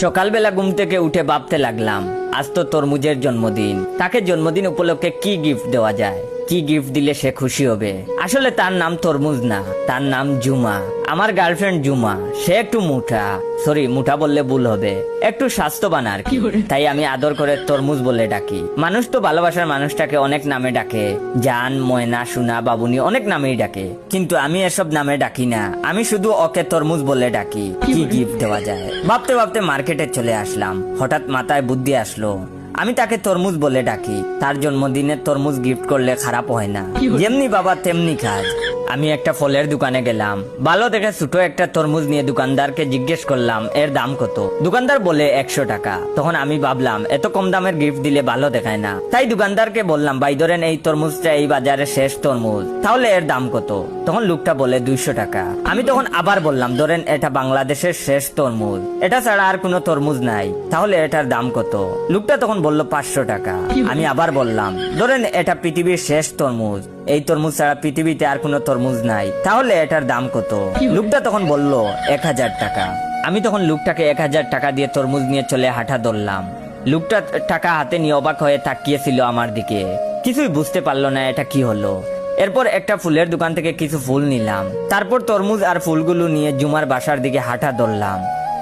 সকালবেলা ঘুম থেকে উঠে ভাবতে লাগলাম আজ তো তরমুজের জন্মদিন। তাকে জন্মদিন উপলক্ষে কি গিফট দেওয়া যায়? কি গিফট দিলে সে খুশি হবে? আসলে তার নাম তরমুজ না তার নাম জুমা। আমার গার্লফ্রেন্ড জুমা সে একটু মুঠা। সরি মুঠা বললে ভুল হবে। একটু স্বাস্থ্যবান আর কি। তাই আমি আদর করে তরমুজ বলে ডাকি। মানুষ তো ভালোবাসার মানুষটাকে অনেক নামে ডাকে। জান ময়না সোনা বাবুনি অনেক নামেই ডাকে। কিন্তু আমি এসব নামে ডাকি না। আমি শুধু ওকে তরমুজ বলে ডাকি। কি গিফট দেওয়া যায়? ভাবতে ভাবতে মার্কেটে চলে আসলাম। হঠাৎ মাথায় বুদ্ধি আসলো। ejemplo, আমি তাকে তরমুজ বলে ডাকি। তার জন্মদিনে তরমুজ গিফট করলে খারাপ হয় না। যেমনি বাবা, তেমনি কাজ। আমি একটা ফলের দোকানে গেলাম। ভালো দেখে ছোট একটা তরমুজ নিয়ে দোকানদারকে জিজ্ঞেস করলাম, এর দাম কত? দোকানদার বলে, একশো টাকা। তখন আমি ভাবলাম, এত কম দামের গিফট দিলে ভালো দেখায় না। তাই দোকানদারকে বললাম, ভাই, ধরেন এই তরমুজটা এই বাজারে শেষ তরমুজ। তাহলে এর দাম কত? তখন লোকটা বলে, দুইশো টাকা। আমি তখন আবার বললাম, ধরেন এটা বাংলাদেশের শেষ তরমুজ। এটা ছাড়া আর কোনো তরমুজ নাই। তাহলে এটার দাম কত? লোকটা তখন বলল পাঁচশো টাকা। আমি আবার বললাম ধরেন এটা পৃথিবীর শেষ তরমুজ। এই তরমুজ ছাড়া পৃথিবীতে আর কোনো তরমুজ নাই। তাহলে এটার দাম কত? লোকটা তখন বলল এক হাজার টাকা। আমি তখন লোকটাকে এক হাজার টাকা দিয়ে তরমুজ নিয়ে চলে হাঁটা ধরলাম। লোকটা টাকা হাতে নিয়ে অবাক হয়ে তাকিয়েছিল আমার দিকে। কিছুই বুঝতে পারল না এটা কি হলো। এরপর একটা ফুলের দোকান থেকে কিছু ফুল নিলাম। তারপর তরমুজ আর ফুলগুলো নিয়ে জুমার বাসার দিকে হাঁটা ধরলাম।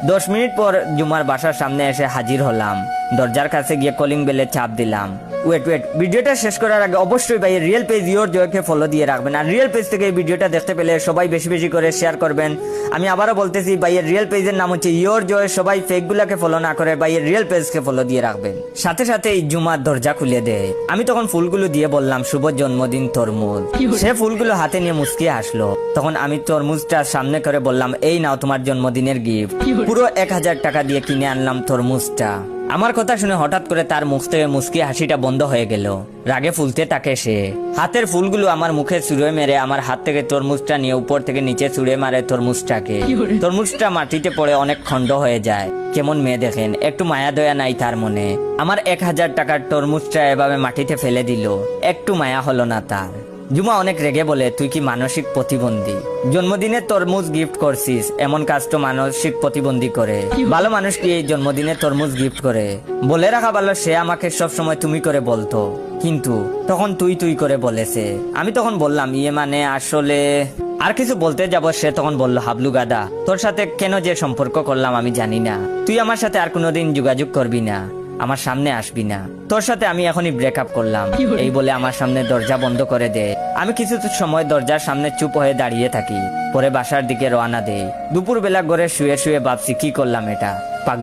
দশ মিনিট পর জুমার বাসার সামনে এসে হাজির হলাম। দরজার কাছে গিয়ে কলিং বেলে চাপ দিলাম। ওয়েট ওয়েট ভিডিওটা শেষ করার আগে অবশ্যই ভাই রিয়েল পেজ ইয়োর জয়কে ফলো দিয়ে রাখবেন। আর রিয়েল পেজ থেকে এই ভিডিওটা দেখতে পেলে সবাই বেশি বেশি করে শেয়ার করবেন। আমি আবারও বলতেছি ভাইয়ের রিয়েল পেজের নাম হচ্ছে ইয়োর জয় সবাই ফেক গুলাকে ফলো না করে ভাইয়ের রিয়েল পেজকে ফলো দিয়ে রাখবেন। সাথে সাথে এই জুমার দরজা খুলে দেয় আমি তখন ফুলগুলো দিয়ে বললাম শুভ জন্মদিন তরমুজ। সে ফুলগুলো হাতে নিয়ে মুসকিয়ে আসলো তখন আমি তরমুজটা সামনে করে বললাম এই নাও তোমার জন্মদিনের গিফট পুরো এক হাজার টাকা দিয়ে কিনে আনলাম তরমুজটা। আমার কথা শুনে হঠাৎ করে তার মুখ থেকে মুসকি হাসিটা বন্ধ হয়ে গেল। রাগে ফুলতে তাকে সে। হাতের ফুলগুলো আমার মুখে ছুঁড়ে মেরে আমার হাত থেকে তরমুজটা নিয়ে উপর থেকে নিচে ছুঁড়ে মারে তরমুজটাকে। তরমুজটা মাটিতে পড়ে অনেক খণ্ড হয়ে যায়। কেমন মেয়ে দেখেন একটু মায়া দয়া নাই তার মনে। আমার এক হাজার টাকার তরমুজটা এভাবে মাটিতে ফেলে দিল। একটু মায়া হলো না তার। জুমা অনেক রেগে বলে, তুই কি মানসিক প্রতিবন্ধী? জন্মদিনে তরমুজ গিফট করছিস, এমন কাজ তো মানসিক প্রতিবন্ধী করে। ভালো মানুষ কি এই জন্মদিনে তরমুজ গিফট করে? বলে রাখা ভালো, সে আমাকে সব সময় তুমি করে বলতো। কিন্তু তখন তুই তুই করে বলেছে। আমি তখন বললাম ইয়ে মানে আসলে আর কিছু বলতে যাব? সে তখন বলল, হাবলু গাদা, তোর সাথে কেন যে সম্পর্ক করলাম আমি জানি না। তুই আমার সাথে আর কোনোদিন যোগাযোগ করবি না। আমার সামনে আসবি না। তোর সাথে আমি এখনই ব্রেকআপ করলাম। এই বলে আমার সামনে দরজা বন্ধ করে দে। আমি কিছু সময় দরজার সামনে চুপ হয়ে দাঁড়িয়ে থাকি। পরে বাসার দিকে রওনা দেই। দুপুর বেলা ঘরে শুয়ে শুয়ে ভাবছি কি করলাম এটা?